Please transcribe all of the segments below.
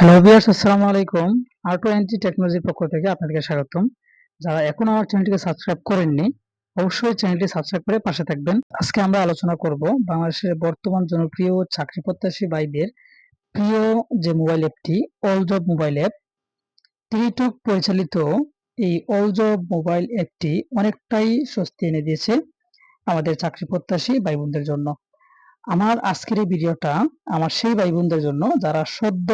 Hello viewers আসসালামু আলাইকুম। আর্টো এনটি টেকনোলজির পক্ষ থেকে আপনাদেরকে স্বাগতম। যারা এখন আমার চ্যানেলটিকে সাবস্ক্রাইব করেননি, অবশ্যই চ্যানেলটি সাবস্ক্রাইব করে পাশে থাকবেন। আজকে আমরা আলোচনা করব বাংলাদেশের বর্তমান জনপ্রিয় চাকরি প্রত্যাশী ভাইদের প্রিয় যে মোবাইল অ্যাপটি all job mobile app TikTok পরিচালিত এই অল জব মোবাইল অ্যাপটি অনেকটাই স্বস্তি এনে দিয়েছে আমাদের চাকরি প্রত্যাশী ভাই বোনদের জন্য। আমার আজকের এই ভিডিওটা আমার সেই ভাই বোনদের জন্য যারা সদ্য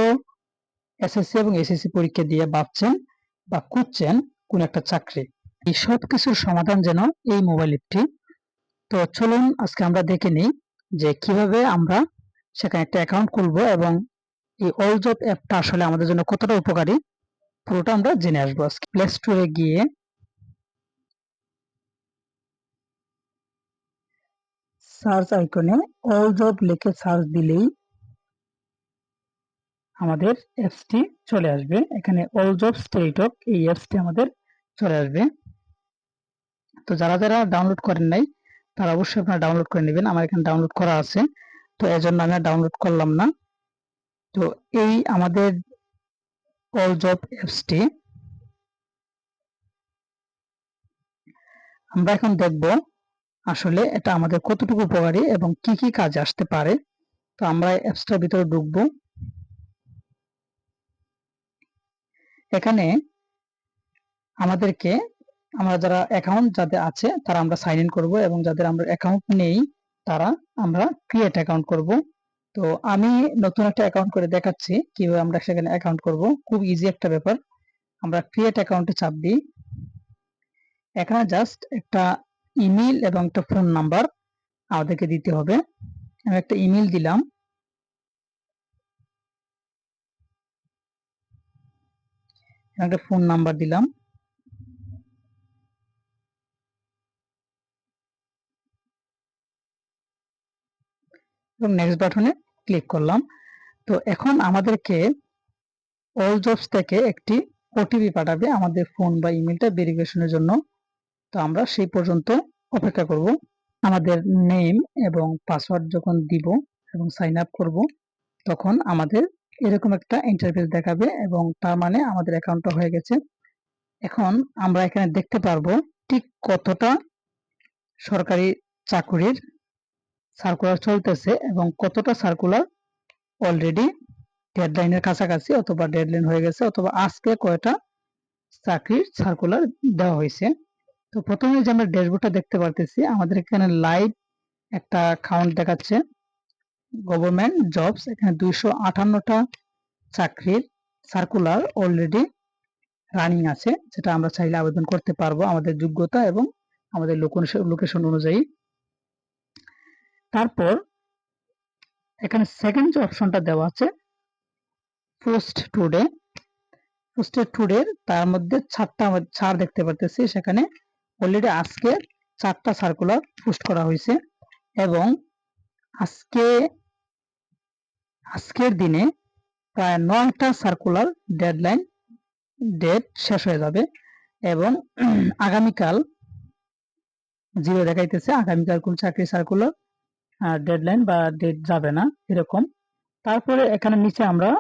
এসএসসি এবং এসএসসি পরীক্ষা দিয়ে ভাবছেন বা খুঁজছেন কোন একটা চাকরি। এই সব কিছুর সমাধান যেন এই মোবাইল অ্যাপটি তো চলুন আজকে আমরা দেখে নিই যে কীভাবে আমরা সেখানে একটা অ্যাকাউন্ট খুলবো এবং এই অল জব অ্যাপটা আসলে আমাদের জন্য কতটা উপকারী, পুরোটা আমরা জেনে আসব আজকে। প্লে স্টোরে গিয়ে সার্চ আইকনে অল জব লিখে সার্চ দিলেই আমাদের অ্যাপসটি চলে আসবে। এখানে অল জব স্টেটক এই অ্যাপসটি আমাদের চলে আসবে। তো যারা যারা ডাউনলোড করেন নাই, তারা অবশ্যই আপনারা ডাউনলোড করে নেবেন। আমার এখানে ডাউনলোড করা আছে। তো এজন্য আমি ডাউনলোড করলাম না। তো এই আমাদের অল জব অ্যাপসটি আমরা এখন দেখব আসলে এটা আমাদের কতটুকু উপকারী এবং কি কি কাজে আসতে পারে। তো আমরা অ্যাপসটার ভিতরে ঢুকবো। এখানে আমাদেরকে, আমরা যারা অ্যাকাউন্ট যাদের আছে, তারা আমরা সাইন ইন করব এবং যাদের আমরা অ্যাকাউন্ট নেই, তারা আমরা ক্রিয়েট অ্যাকাউন্ট করব। তো আমি নতুন একটা অ্যাকাউন্ট করে দেখাচ্ছি, কীভাবে আমরা সেখানে অ্যাকাউন্ট করব। খুব ইজি একটা ব্যাপার। আমরা ক্রিয়েট অ্যাকাউন্টে চাপ দিই। এখানে জাস্ট একটা ইমেল এবং একটা ফোন নাম্বার আমাদেরকে দিতে হবে। আমি একটা ইমেল দিলাম। একটা ফোন নাম্বার দিলাম। এবং নেক্সট বাটনে ক্লিক করলাম। তো এখন আমাদেরকে অল জবস থেকে একটি ওটিপি পাঠাবে আমাদের ফোন বা ইমেলটা ভেরিফিকেশনের জন্য। তো আমরা সেই পর্যন্ত অপেক্ষা করব। আমাদের নেম এবং পাসওয়ার্ড যখন দিব এবং সাইন আপ করব, তখন আমাদের এরকম একটা ইন্টারফেস দেখাবে এবং তার মানে আমাদের অ্যাকাউন্টটা হয়ে গেছে। এখন আমরা এখানে দেখতে পারব ঠিক কতটা সরকারি চাকুরির সার্কুলার চলতেছে এবং কতটা সার্কুলার অলরেডি ডেডলাইনের কাছাকাছি অথবা ডেডলাইন হয়ে গেছে অথবা আজকে কয়টা চাকরির সার্কুলার দেওয়া হয়েছে। তো প্রথমে যে আমরা ড্যাশবোর্ডটা দেখতে পারতেছি, আমাদের এখানে লাইভ একটা কাউন্ট দেখাচ্ছে। গভর্নমেন্ট জবস, এখানে দুইশো আটান্নটা চাকরির সার্কুলার অলরেডি রানিং আছে, যেটা আমরা চাইলে আবেদন করতে পারব আমাদের যোগ্যতা এবং আমাদের লোকেশন অনুযায়ী। তারপর এখানে সেকেন্ড যে অপশনটা দেওয়া আছে পোস্ট টুডে পোস্টেড টুডে তার মধ্যে চারটা ছাড় দেখতে পারতেছি, সেখানে অলরেডি আজকে চারটা সার্কুলার পোস্ট করা হয়েছে এবং আজকে আজকের দিনে প্রায় নয়টা সার্কুলার ডেডলাইন ডেট শেষ হয়ে যাবে এবং আগামীকাল জিরো দেখাইতেছে, আগামীকাল কোন চাকরি সার্কুলার ডেডলাইন বা ডেট যাবে না, এরকম। তারপরে এখানে নিচে আমরা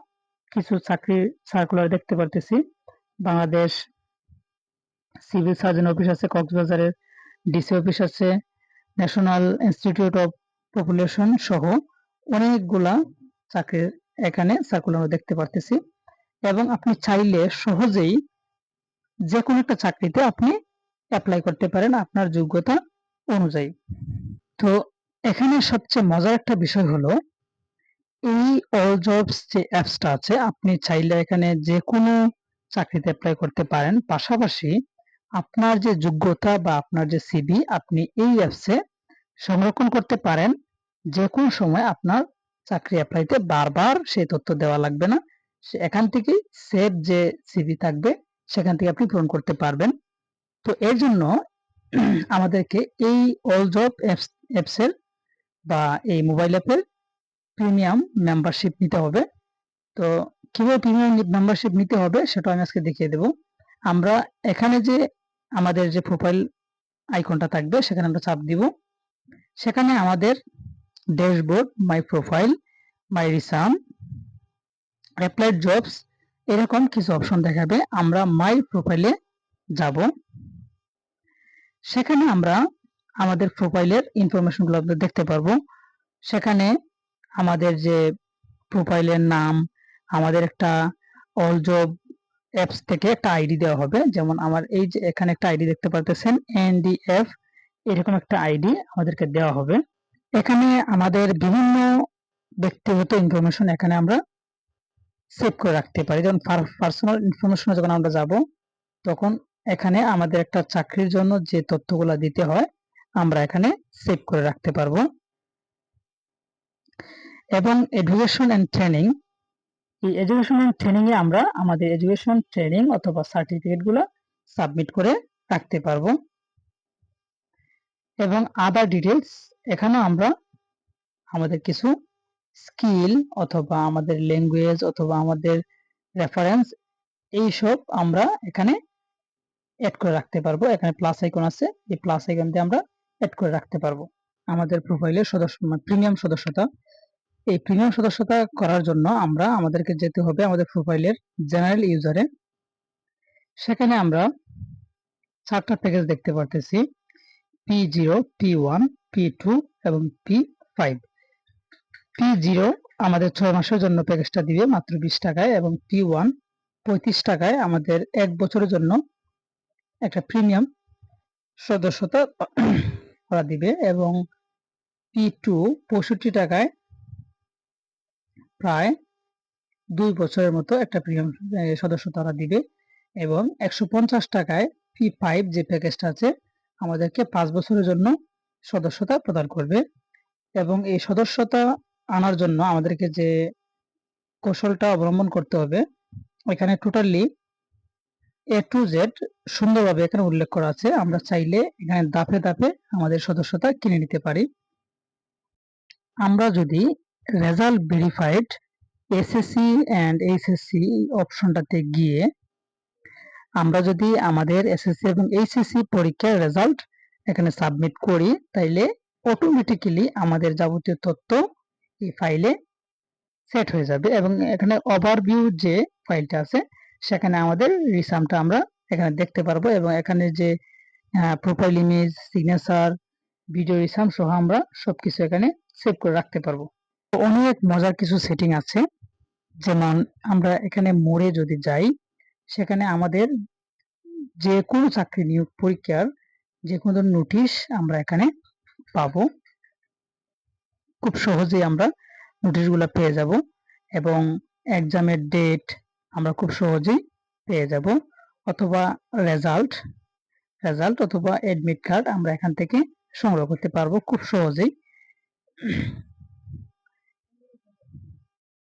কিছু চাকরি সার্কুলার দেখতে পারতেছি। বাংলাদেশ সিভিল সার্জন অফিস আছে, কক্সবাজারের ডিসি অফিস আছে ন্যাশনাল ইনস্টিটিউট অফ পপুলেশন সহ অনেকগুলা চাকরির এখানে সার্কুলার দেখতে পারতেছি। এবং আপনি চাইলে সহজেই যে কোনো একটা চাকরিতে আপনি অ্যাপ্লাই করতে পারেন আপনার যোগ্যতা অনুযায়ী। তো এখানে সবচেয়ে মজার একটা বিষয় হলো, এই অল জবস যে অ্যাপসটা আছে, আপনি চাইলে এখানে যে কোনো চাকরিতে অ্যাপ্লাই করতে পারেন। পাশাপাশি আপনার যে যোগ্যতা বা আপনার যে সিভি আপনি এই অ্যাপসে সংরক্ষণ করতে পারেন। যে কোনো সময় আপনার চাকরি অ্যাপ্লাইতে বারবার সেই তথ্য দেওয়া লাগবে না। এখান থেকেই সেভ যে সিভি থাকবে, সেখান থেকে আপনি পূরণ করতে পারবেন। তো এর জন্য আমাদেরকে এই অল জব অ্যাপস অ্যাপসের বা এই মোবাইল অ্যাপের প্রিমিয়াম মেম্বারশিপ নিতে হবে। তো কীভাবে প্রিমিয়াম মেম্বারশিপ নিতে হবে সেটা আমি আজকে দেখিয়ে দেব। আমরা এখানে যে আমাদের যে প্রোফাইল আইকনটা থাকবে, সেখানে আমরা চাপ দিব। সেখানে আমাদের dashboard my profile my resume applied jobs এরকম কিছু অপশন দেখাবে। আমরা মাই প্রোফাইলে যাব। সেখানে আমরা আমাদের প্রোফাইলের ইনফরমেশনগুলো দেখতে পারব। সেখানে আমাদের যে প্রোফাইলের নাম, আমাদের একটা অল জব অ্যাপস থেকে একটা আইডি দেওয়া হবে। যেমন আমার এই যে এখানে একটা আইডি দেখতে পারতেছেন এনডিএফ এরকম একটা আইডি আমাদেরকে দেওয়া হবে। এখানে আমাদের বিভিন্ন ব্যক্তিগত ইনফরমেশন এখানে আমরা সেভ করে রাখতে পারি। যেমন পার্সোনাল ইনফরমেশনে যখন আমরা যাব, তখন এখানে আমাদের একটা চাকরির জন্য যে তথ্যগুলো দিতে হয়, আমরা এখানে সেভ করে রাখতে পারব। এবং এডুকেশন অ্যান্ড ট্রেনিং এই এডুকেশন অ্যান্ড ট্রেনিং এ আমরা আমাদের এডুকেশন ট্রেনিং অথবা সার্টিফিকেটগুলো সাবমিট করে রাখতে পারব। এবং আদার ডিটেলস এখানে আমরা আমাদের কিছু স্কিল অথবা আমাদের ল্যাঙ্গুয়েজ অথবা আমাদের রেফারেন্স এইসব আমরা এখানে অ্যাড করে রাখতে পারব। এখানে প্লাস আইকন আছে, এই প্লাস আইকন দিয়ে আমরা অ্যাড করে রাখতে পারব। আমাদের প্রোফাইলের সদস্য প্রিমিয়াম সদস্যতা। এই প্রিমিয়াম সদস্যতা করার জন্য আমরা আমাদেরকে যেতে হবে আমাদের প্রোফাইলের জেনারেল ইউজারে সেখানে আমরা চারটা প্যাকেজ দেখতে পারতেছি। P zero P one P two এবং পি ফাইভ পি জিরো আমাদের ছয় মাসের জন্য প্যাকেজটা দিবে মাত্র বিশ টাকায় এবং পি ওয়ান পঁয়ত্রিশ টাকায় আমাদের এক বছরের জন্য একটা প্রিমিয়াম সদস্যতা ওরা দিবে এবং পি টু পঁয়ষট্টি টাকায় প্রায় দুই বছরের মতো একটা প্রিমিয়াম সদস্যতা তারা দিবে এবং একশো পঞ্চাশ টাকায় পি ফাইভ যে প্যাকেজটা আছে আমাদেরকে পাঁচ বছরের জন্য সদস্যতা প্রদান করবে এবং এই সদস্যতা আনার জন্য আমাদেরকে যে কৌশলটা অবলম্বন করতে হবে, এখানে টোটালি এ টু জেড সুন্দরভাবে এখানে উল্লেখ করা আছে। আমরা চাইলে এখানে দাপে দাপে আমাদের সদস্যতা কিনে নিতে পারি। আমরা যদি result verified SSC and HSC অপশনটাতে গিয়ে আমরা যদি আমাদের এসএসসি এবং এইচএসসি পরীক্ষার রেজাল্ট এখানে সাবমিট করি, তাইলে অটোমেটিক্যালি আমাদের যাবতীয় তথ্য এই ফাইলে সেট হয়ে যাবে এবং এখানে ওভারভিউ যে ফাইলটা আছে, সেখানে আমাদের রিসামটা আমরা এখানে দেখতে পারব এবং এখানে যে profile image signature video resume সহ আমরা সবকিছু এখানে সেভ করে রাখতে পারব। অনেক মজার কিছু সেটিং আছে। যেমন আমরা এখানে মোড়ে যদি যাই সেখানে আমাদের যে কোনো চাকরি নিয়োগ পরীক্ষার যে কোনো নোটিশ আমরা এখানে পাবো। খুব সহজেই আমরা নোটিশগুলো পেয়ে যাব এবং এক্সামের ডেট আমরা খুব সহজেই পেয়ে যাব অথবা রেজাল্ট রেজাল্ট অথবা অ্যাডমিট কার্ড আমরা এখান থেকে সংগ্রহ করতে পারব খুব সহজেই।